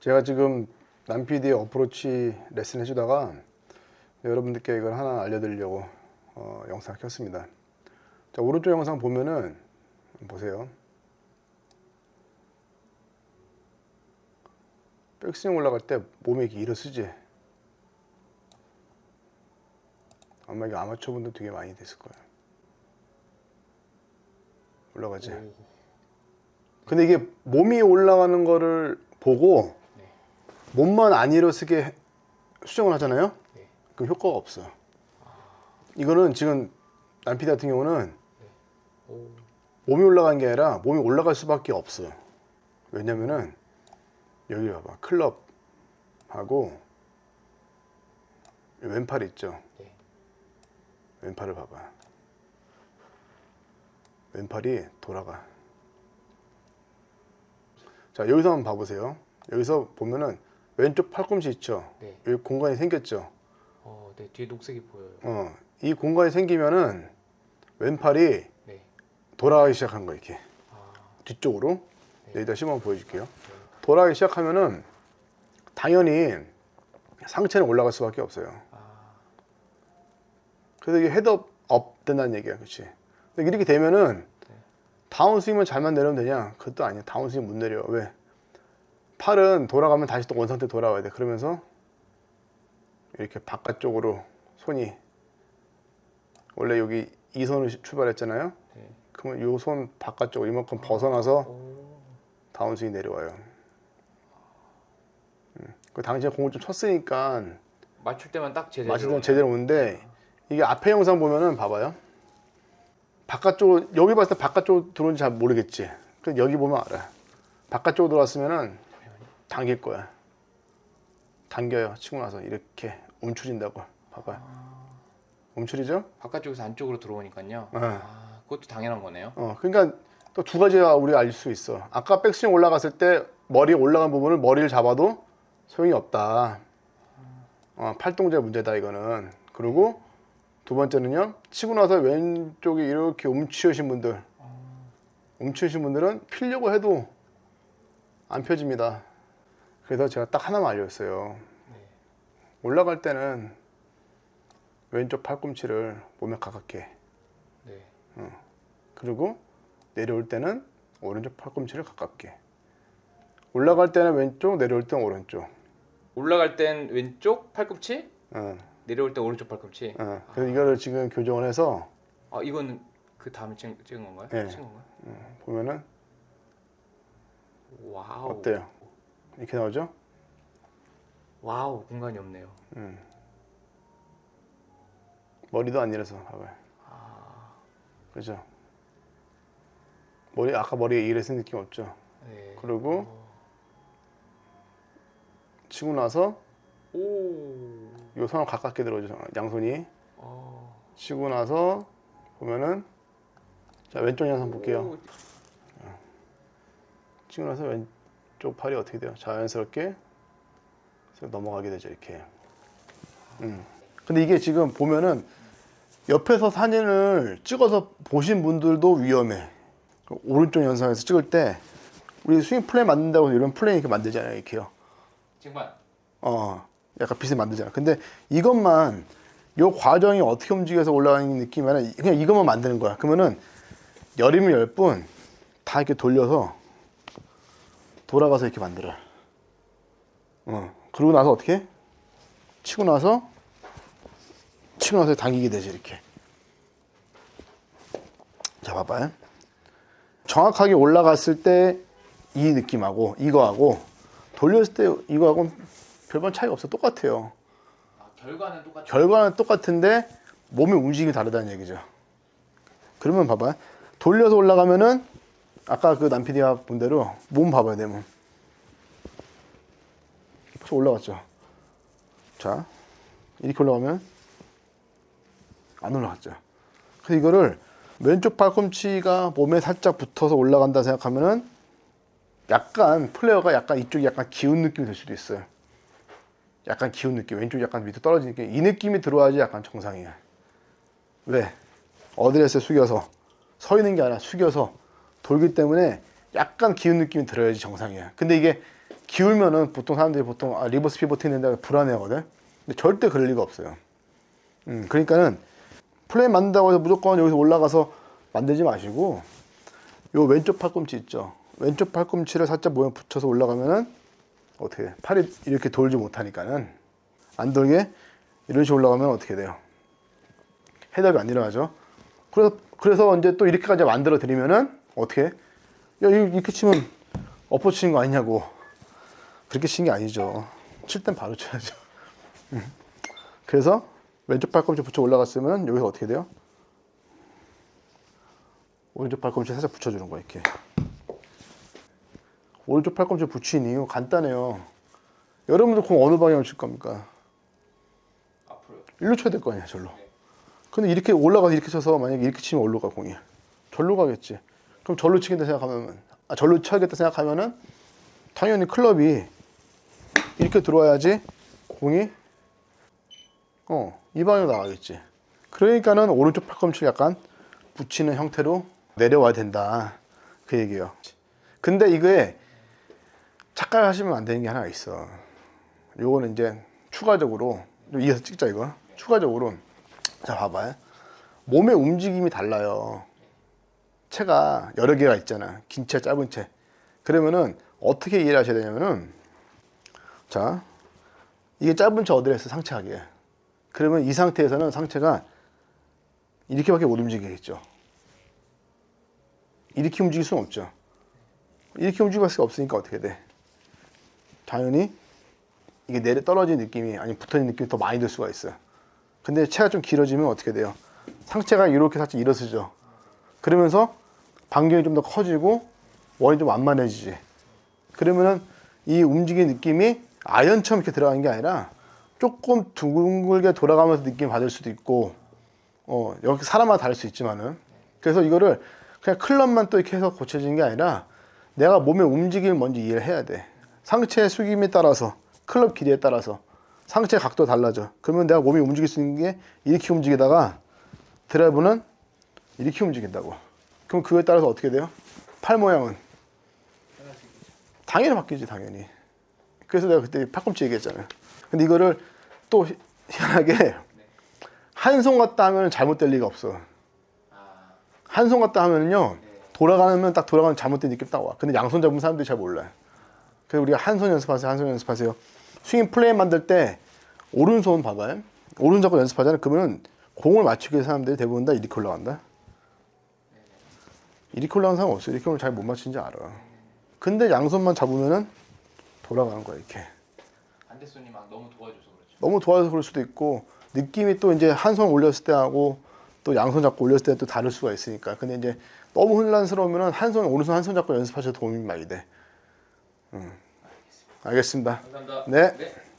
제가 지금 남PD의 어프로치 레슨 해주다가 여러분들께 이걸 하나 알려드리려고 어, 영상 켰습니다. 자, 오른쪽 영상 보면은 보세요. 백스윙 올라갈 때 몸에 이렇게 일어서지. 아마 이게 아마추어 분들 되게 많이 됐을 거예요. 올라가지. 근데 이게 몸이 올라가는 거를 보고 몸만 안 일어서게 해- 수정을 하잖아요. 네. 그럼 효과가 없어. 이거는 지금 남피디 같은 경우는 오. 몸이 올라간 게 아니라 몸이 올라갈 수밖에 없어. 왜냐면은 여기 봐봐 클럽하고 이 왼팔 있죠. 네. 왼팔을 봐봐. 왼팔이 돌아가. 자 여기서 한번 봐보세요. 여기서 보면은 왼쪽 팔꿈치 있죠. 네. 여기 공간이 생겼죠. 어, 네. 뒤에 녹색이 보여요. 어, 이 공간이 생기면은 왼팔이 네. 돌아가기 시작한 거야 이렇게 아, 뒤쪽으로. 네. 여기다 시범 보여줄게요. 돌아가기 시작하면은 당연히 상체는 올라갈 수밖에 없어요. 아, 그래서 이게 헤드업 업 된다는 얘기야, 그렇지? 이렇게 되면은 네. 다운스윙만 잘만 내려면 되냐? 그것도 아니야. 다운스윙 못 내려. 왜? 팔은 돌아가면 다시 또 원상태 돌아와야 돼. 그러면서 이렇게 바깥쪽으로 손이 원래 여기 이 시- 출발했잖아요. 네. 그러면 이손 바깥쪽으로 이만큼 벗어나서 오. 다운스윙 내려와요. 음. 그 당시에 공을 좀 쳤으니까 맞출 때만 딱 제대로. 마시던 제대로 오는데 이게 앞에 영상 보면은 봐봐요. 바깥쪽으로 여기 봤을 때 바깥쪽으로 들어온지 잘 모르겠지. 그 여기 보면 알아. 바깥쪽으로 들어왔으면은 당길 거야. 당겨요. 치고 나서 이렇게 움츠린다고. 봐봐. 움츠리죠? 바깥쪽에서 안쪽으로 들어오니까요. 네. 아, 그것도 당연한 거네요. 어, 그러니까 또 두 가지가 우리가 알 수 있어. 아까 백스윙 올라갔을 때 머리 올라간 부분을 머리를 잡아도 소용이 없다. 어, 팔동작 문제다 이거는. 그리고 두 번째는요. 치고 나서 왼쪽이 이렇게 움츠으신 분들, 움츠으신 분들은 피려고 해도 안 펴집니다. 그래서 제가 딱 하나만 알려줬어요. 네. 올라갈 때는 왼쪽 팔꿈치를 몸에 가깝게 네. 그리고 내려올 때는 오른쪽 팔꿈치를 가깝게. 올라갈 때는 왼쪽, 내려올 때는 오른쪽. 올라갈 땐 왼쪽 팔꿈치, 어, 내려올 때 오른쪽 팔꿈치. 어. 그래서 이거를 지금 교정을 해서 아, 이거는 그 다음에 찍, 찍은 건가요? 네. 찍은 건가요? 보면은 와우. 어때요? 이렇게 나오죠? 와우, 공간이 없네요. 머리도 안 일어서 봐봐요. 아, 그죠? 머리 아까 머리에 일어선 느낌 없죠? 네. 그리고 치고 나서 오. 이 손을 가깝게 들어오죠. 양손이 어. 치고 나서 보면은 자 왼쪽 영상 볼게요. 오. 치고 나서 왼쪽 팔이 어떻게 돼요? 자연스럽게 쓱 넘어가게 되죠 이렇게. 음. 근데 이게 지금 보면은 옆에서 사진을 찍어서 보신 분들도 위험해. 그 오른쪽 영상에서 찍을 때 우리 스윙 플레이 만든다고 이런 플레이 이렇게 만들잖아요 이렇게요. 정말. 어, 약간 비슷하게 만들잖아. 근데 이것만 요 과정이 어떻게 움직여서 올라가는 느낌이 아니라 그냥 이것만 만드는 거야. 그러면은 열이면 열분 다 이렇게 돌려서 돌아가서 이렇게 만들어. 어. 그러고 나서 어떻게? 해? 치고 나서 치고 나서 당기게 되지 이렇게. 자 봐봐요. 정확하게 올라갔을 때 이 느낌하고 이거하고 돌렸을 때 이거하고 별반 차이가 없어 똑같아요. 아, 결과는 똑같죠. 결과는 똑같은데 몸의 움직임이 다르다는 얘기죠. 그러면 봐봐요. 돌려서 올라가면은 아까 그 남PD가 본 대로 몸 봐봐요 내 몸. 벌써 올라갔죠. 자 이렇게 올라가면 안 올라갔죠. 그래서 이거를 왼쪽 팔꿈치가 몸에 살짝 붙어서 올라간다 생각하면은 약간 플레이어가 약간 이쪽이 약간 기운 느낌이 될 수도 있어요. 약간 기운 느낌, 왼쪽 약간 밑에 떨어지는 느낌, 이 느낌이 들어와야지 약간 정상이야. 왜? 어드레스 숙여서 서 있는 게 아니라 숙여서 돌기 때문에 약간 기운 느낌이 들어야지 정상이야. 근데 이게 기울면은 보통 사람들이 보통 아, 리버스 피보팅 된다고 불안해하거든. 근데 절대 그럴 리가 없어요. 음, 그러니까는 플레임 만든다고 해서 무조건 여기서 올라가서 만들지 마시고 요 왼쪽 팔꿈치 있죠. 왼쪽 팔꿈치를 살짝 모양 붙여서 올라가면은 어떻게 돼? 팔이 이렇게 돌지 못하니까는 안 돌게 이런 식으로 올라가면 어떻게 돼요? 해답이 안 일어나죠. 그래서 그래서 이제 또 이렇게까지 만들어 드리면은 어떻게? 야 이렇게 치면 엎어 치는 거 아니냐고. 그렇게 치는 게 아니죠. 칠 땐 바로 쳐야죠. 음. 그래서 왼쪽 팔꿈치 붙여 올라갔으면 여기서 어떻게 돼요? 오른쪽 팔꿈치 살짝 붙여주는 거야 이렇게. 오른쪽 팔꿈치 붙인 이유 간단해요. 여러분들 공 어느 방향으로 칠 겁니까? 앞으로. 일로 쳐야 될 거 아니야 절로. 근데 이렇게 올라가서 이렇게 쳐서 만약에 이렇게 치면 어디로 가 공이? 절로 가겠지. 그럼 절로 치겠다 생각하면 아 절로 쳐야겠다 생각하면은 당연히 클럽이 이렇게 들어와야지 공이 어 이 방향으로 나가겠지. 그러니까는 오른쪽 팔꿈치 약간 붙이는 형태로 내려와야 된다 그 얘기예요. 근데 이거에 착각하시면 안 되는 게 하나 있어. 요거는 이제 추가적으로 좀 이어서 찍자 이거. 추가적으로 자 봐봐요. 몸의 움직임이 달라요. 채가 여러 개가 있잖아. 긴 채, 짧은 채. 그러면은 어떻게 이해를 하셔야 되냐면은 자 이게 짧은 채 어드레스 상체하게. 그러면 이 상태에서는 상체가 이렇게밖에 못 움직이겠죠. 이렇게 움직일 수는 없죠. 이렇게 움직일 수가 없으니까 어떻게 돼? 당연히 이게 내려 떨어진 느낌이 아니 붙어있는 느낌이 더 많이 들 수가 있어요. 근데 체가 좀 길어지면 어떻게 돼요? 상체가 이렇게 살짝 일어서죠. 그러면서 반경이 좀 더 커지고 원이 좀 완만해지지. 그러면은 이 움직이는 느낌이 아연처럼 이렇게 들어가는 게 아니라 조금 둥글게 돌아가면서 느낌 받을 수도 있고, 어, 여기 사람마다 다를 수 있지만은. 그래서 이거를 그냥 클럽만 또 이렇게 해서 고쳐지는 게 아니라 내가 몸의 움직임을 먼저 이해를 해야 돼. 상체 숙임에 따라서, 클럽 길이에 따라서 상체 각도 달라져. 그러면 내가 몸이 움직일 수 있는 게 이렇게 움직이다가 드라이브는 이렇게 움직인다고. 그럼 그거에 따라서 어떻게 돼요? 팔 모양은 당연히 바뀌지 당연히. 그래서 내가 그때 팔꿈치 얘기했잖아요. 근데 이거를 또 희- 희한하게 한손 갖다 하면 잘못될 리가 없어. 아, 한손 갖다 하면은요 돌아가면 딱 돌아가는 잘못된 느낌 딱 와. 근데 양손 잡으면 사람들이 잘 몰라요. 그래서 우리가 한 손 연습하세요, 한 손 연습하세요. 스윙 플레이 만들 때 오른손 봐봐요. 오른손 잡고 연습하잖아요. 그러면 공을 맞추기 위해 사람들이 대부분 다 이렇게 올라간다. 이렇게 올라가는 사람 없어요. 이렇게 오면 잘못 맞추는지 알아. 근데 양손만 잡으면은 돌아가는 거야 이렇게. 막 너무 도와줘서 그렇죠. 너무 도와서 그럴 수도 있고 느낌이 또 이제 한 손 올렸을 때 하고 또 양손 잡고 올렸을 때 또 다를 수가 있으니까 근데 이제 너무 혼란스러우면 한손 오른손 한 손 잡고 연습하셔도 도움이 많이 돼. 음. 알겠습니다. 감사합니다. 네. 네.